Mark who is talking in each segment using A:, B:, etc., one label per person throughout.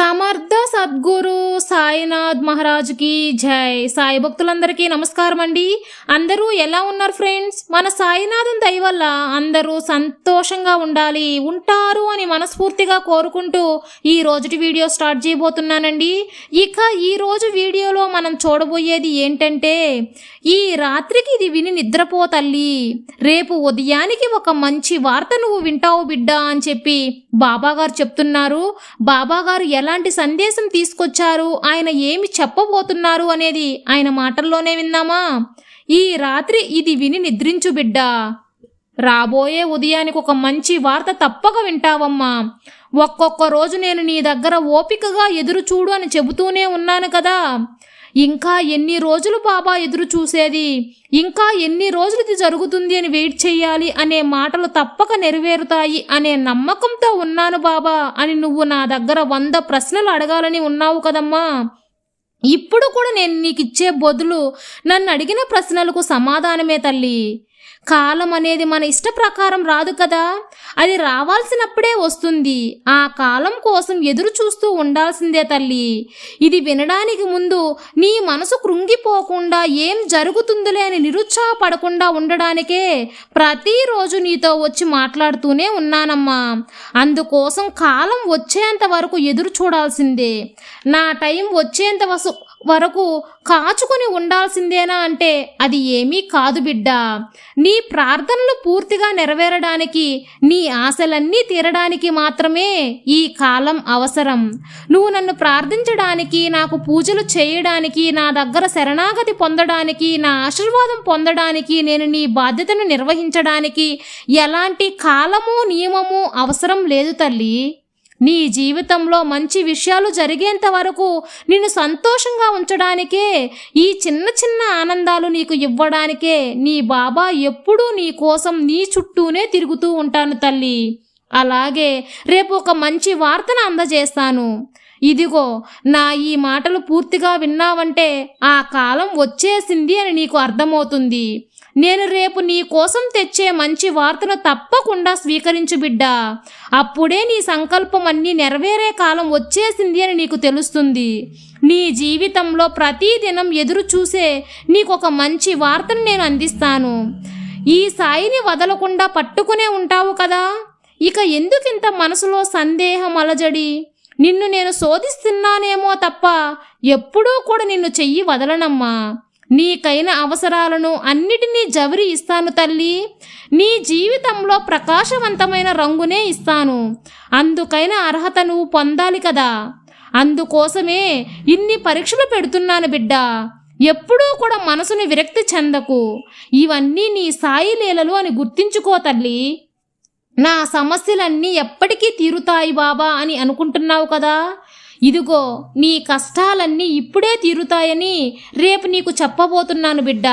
A: సమర్థ సద్గురు సాయినాథ్ మహారాజ్కి జై. సాయి భక్తులందరికీ నమస్కారం అండి అందరూ ఎలా ఉన్నారు ఫ్రెండ్స్? మన సాయినాథం దయ వల్ల అందరూ సంతోషంగా ఉండాలి ఉంటారు అని మనస్ఫూర్తిగా కోరుకుంటూ ఈ రోజుటి వీడియో స్టార్ట్ చేయబోతున్నానండి. ఇక ఈ రోజు వీడియోలో మనం చూడబోయేది ఏంటంటే ఈ రాత్రికి ఇది విని నిద్రపో తల్లి. రేపు ఉదయానికి ఒక మంచి వార్త నువ్వు వింటావు బిడ్డ అని చెప్పి బాబాగారు చెప్తున్నారు బాబాగారు ఎలాంటి సందేశం తీసుకొచ్చారు? ఆయన ఏమి చెప్పబోతున్నారు? అనేది ఆయన మాటల్లోనే విన్నామా ఈ రాత్రి ఇది విని నిద్రించు బిడ్డ. రాబోయే ఉదయానికి ఒక మంచి వార్త తప్పక వింటావమ్మా. ఒక్కొక్క రోజు నేను నీ దగ్గర ఓపికగా ఎదురు చూడు అని చెబుతూనే ఉన్నాను కదా. ఇంకా ఎన్ని రోజులు బాబా ఎదురు చూసేది? ఇంకా ఎన్ని రోజులు ఇది జరుగుతుంది అని వెయిట్ చేయాలి అనే మాటలు తప్పక నెరవేరుతాయి అనే నమ్మకంతో ఉన్నాను బాబా అని నువ్వు నా దగ్గర వంద ప్రశ్నలు అడగాలని ఉన్నావు కదమ్మా. ఇప్పుడు కూడా నేను నీకు ఇచ్చే బదులు నన్ను అడిగిన ప్రశ్నలకు సమాధానమే తల్లి. కాలం అనేది మన ఇష్ట ప్రకారం రాదు కదా. అది రావాల్సినప్పుడే వస్తుంది. ఆ కాలం కోసం ఎదురు చూస్తూ ఉండాల్సిందే తల్లి. ఇది వినడానికి ముందు నీ మనసు కృంగిపోకుండా ఏం జరుగుతుందిలే అని నిరుత్సాహపడకుండా ఉండడానికే ప్రతిరోజు నీతో వచ్చి మాట్లాడుతూనే ఉన్నానమ్మా. అందుకోసం కాలం వచ్చేంత వరకు ఎదురు చూడాల్సిందే. నా టైం వచ్చేంత వసు వరకు కాచుకొని ఉండాల్సిందేనా అంటే అది ఏమీ కాదు బిడ్డ. నీ ప్రార్థనలు పూర్తిగా నెరవేరడానికి నీ ఆశలన్నీ తీరడానికి మాత్రమే ఈ కాలం అవసరం. నువ్వు నన్ను ప్రార్థించడానికి నాకు పూజలు చేయడానికి నా దగ్గర శరణాగతి పొందడానికి నా ఆశీర్వాదం పొందడానికి నేను నీ బాధ్యతను నిర్వహించడానికి ఎలాంటి కాలము నియమము అవసరం లేదు తల్లి. నీ జీవితంలో మంచి విషయాలు జరిగేంత వరకు నిన్ను సంతోషంగా ఉంచడానికే ఈ చిన్న చిన్న ఆనందాలు నీకు ఇవ్వడానికే నీ బాబా ఎప్పుడూ నీ కోసం నీ చుట్టూనే తిరుగుతూ ఉంటాను తల్లి. అలాగే రేపు ఒక మంచి వార్తను అందజేస్తాను. ఇదిగో నా ఈ మాటలు పూర్తిగా విన్నావంటే ఆ కాలం వచ్చేసింది అని నీకు అర్థమవుతుంది. నేను రేపు నీ కోసం తెచ్చే మంచి వార్తను తప్పకుండా స్వీకరించు బిడ్డ. అప్పుడే నీ సంకల్పం అన్నీ నెరవేరే కాలం వచ్చేసింది అని నీకు తెలుస్తుంది. నీ జీవితంలో ప్రతిదినం ఎదురు చూసే నీకు ఒక మంచి వార్తను నేను అందిస్తాను. ఈ సాయిని వదలకుండా పట్టుకునే ఉంటావు కదా. ఇక ఎందుకింత మనసులో సందేహం అలజడి? నిన్ను నేను శోధిస్తున్నానేమో తప్ప ఎప్పుడూ కూడా నిన్ను చెయ్యి వదలనమ్మా. నీకైన అవసరాలను అన్నిటినీ జవరి ఇస్తాను తల్లి. నీ జీవితంలో ప్రకాశవంతమైన రంగునే ఇస్తాను. అందుకైన అర్హత నువ్వు పొందాలి కదా. అందుకోసమే ఇన్ని పరీక్షలు పెడుతున్నాను బిడ్డ. ఎప్పుడూ కూడా మనసుని విరక్తి చెందకు. ఇవన్నీ నీ సాయి లీలలు అని గుర్తించుకో తల్లి. నా సమస్యలన్నీ ఎప్పటికీ తీరుతాయి బాబా అని అనుకుంటున్నావు కదా. ఇదిగో నీ కష్టాలన్నీ ఇప్పుడే తీరుతాయని రేపు నీకు చెప్పబోతున్నాను బిడ్డ.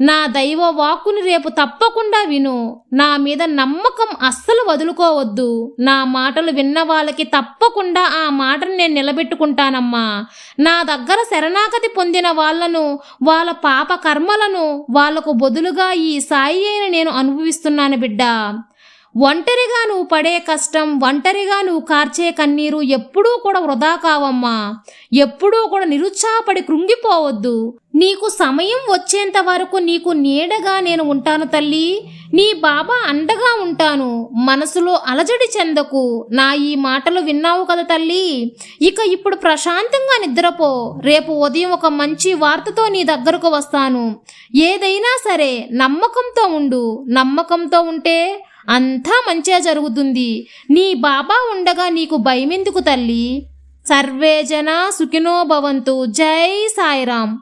A: నా దైవ వాక్కుని రేపు తప్పకుండా విను. నా మీద నమ్మకం అస్సలు వదులుకోవద్దు. నా మాటలు విన్న వాళ్ళకి తప్పకుండా ఆ మాటను నేను నిలబెట్టుకుంటానమ్మా. నా దగ్గర శరణాగతి పొందిన వాళ్ళను వాళ్ళ పాప కర్మలను వాళ్ళకు బదులుగా ఈ సాయి అయిన నేను అనుభవిస్తున్నాను బిడ్డ. ఒంటరిగా నువ్వు పడే కష్టం ఒంటరిగా నువ్వు కార్చే కన్నీరు ఎప్పుడూ కూడా వృధా కావమ్మా. ఎప్పుడూ కూడా నిరుత్సాహపడి కృంగిపోవద్దు. నీకు సమయం వచ్చేంత వరకు నీకు నీడగా నేను ఉంటాను తల్లి. నీ బాబా అండగా ఉంటాను. మనసులో అలజడి చెందకు. నా ఈ మాటలు విన్నావు కదా తల్లి. ఇక ఇప్పుడు ప్రశాంతంగా నిద్రపో. రేపు ఉదయం ఒక మంచి వార్తతో నీ దగ్గరకు వస్తాను. ఏదైనా సరే నమ్మకంతో ఉండు. నమ్మకంతో ఉంటే అంతా మంచిగా జరుగుతుంది. నీ బాబా ఉండగా నీకు భయమెందుకు తల్లి? సర్వేజన సుఖినోభవంతు జై సాయిరాం